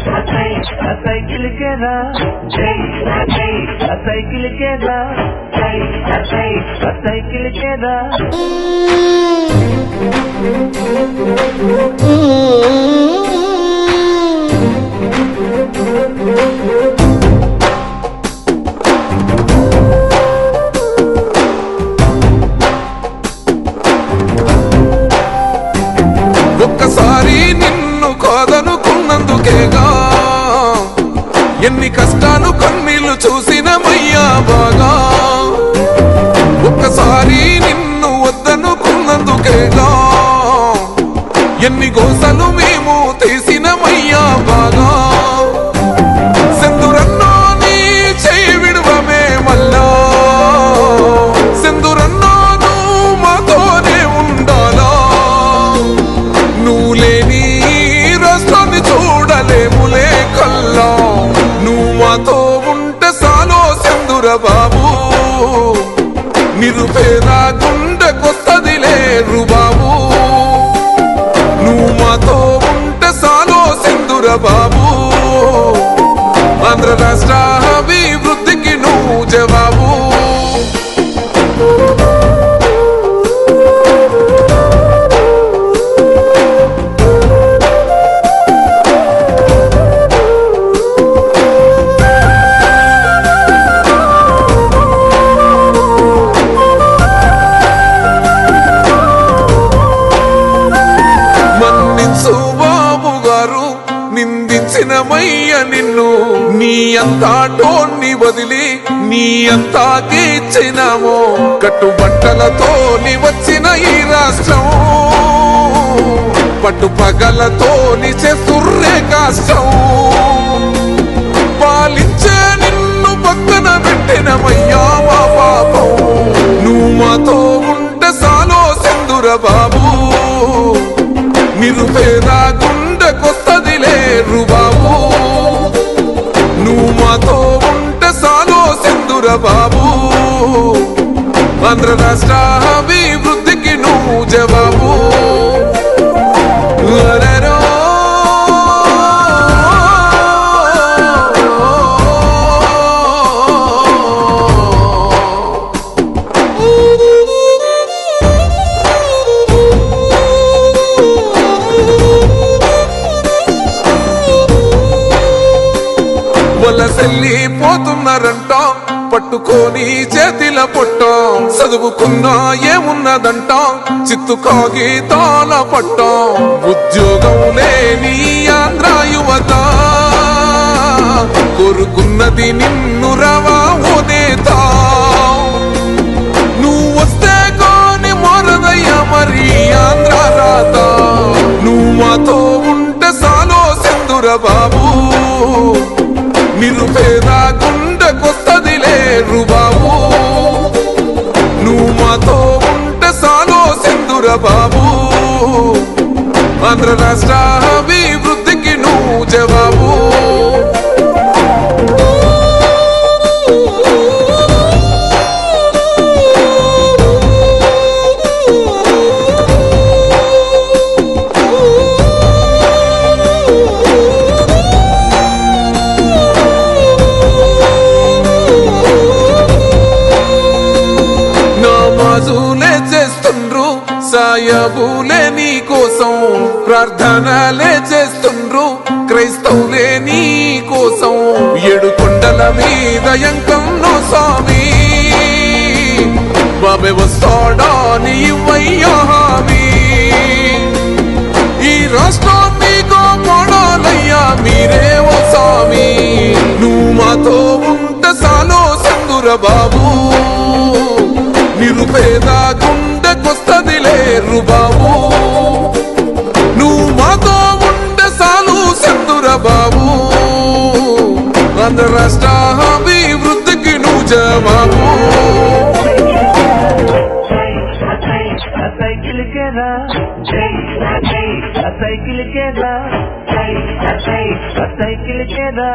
கிலுக்கிறா அத்தை கிலுக்கிறா அத்தை கிலுக்கிறா அத்தை கிலுக்கிறா కాదనుకున్నందుకేగా ఎన్ని కష్టాలు కన్నీళ్ళు చూసిన మయ్యా బాగా? ఒక్కసారి నిన్ను వద్దనుకున్నందుకేగా? ఎన్ని గోసలు నిరుపేద గుండెకొస్తది లేరు బాబు. నువ్వు మాతో ఉంటే సాలో సింధుర బాబు. ఆంధ్ర రాష్ట్ర అభివృద్ధికి నేను నీ అంతా టోన్ని వదిలి నీ అంతా గీచినామో కట్టుబట్టలతో నీ వచ్చిన ఈ రాష్ట్రం. పట్టు పగలతో నీ చేస్తుర్రే పాలించే నిన్ను పక్కన పెట్టినమయ్యా మా పాపం. నువ్వు మాతో ఉంటే సాలో సింధుర బాబు. నిరుపేద గుండె కొత్త ఇతర రాష్ట్ర అభివృద్ధికి నువ్వు జవాబు అరెరో. వలసెల్లి పట్టుకొని చేతిల పొట్ట. చదువుకున్నా ఏమున్నదంటాం? చిత్తు కాగితాల పట్టం. ఉద్యోగం లేని ఆంధ్ర యువత. కోరుకున్నది నిన్ను రవా ఓ నేత నువ్వు వస్తే కాని మరదయ్య మరి ఆంధ్ర రాత. నువ్వు మాతో ఉంటే సాలో సింధుర బాబు. నిరుపేద గుండెకొస్తది లేరు బాబు నువ్వు మాతో ఉంటే సాలో సింధుర బాబు. ఆంధ్ర రాష్ట్ర అభివృద్ధికి నువ్వు జవాబు. నమాజులే చేస్తుండ్రు సాయబులే నీ కోసం ప్రార్థనలే చేస్తుండ్రు క్రైస్తవులే నీ కోసం. ఏడు కొండల మీద ఎంకన్నో స్వామి బాబే వస్తాడా నీ ఇవ్వయ్యా హామీ. ఈ రాష్ట్రాన్ని కాపాడాలయ్యా మీరే ఓ స్వామి. నువ్వు మాతో ఉంట సాలో సందుర బాబు. పేద గుండెకొస్తది లేరు బాబు నువ్వు మాతో ఉండే సాలు సందుర బాబు ఆంధ్ర అభివృద్ధికి నువ్వు జవాబు సైకిల్ కేదా సైకిల్ కేదా సైకిల్ కేరా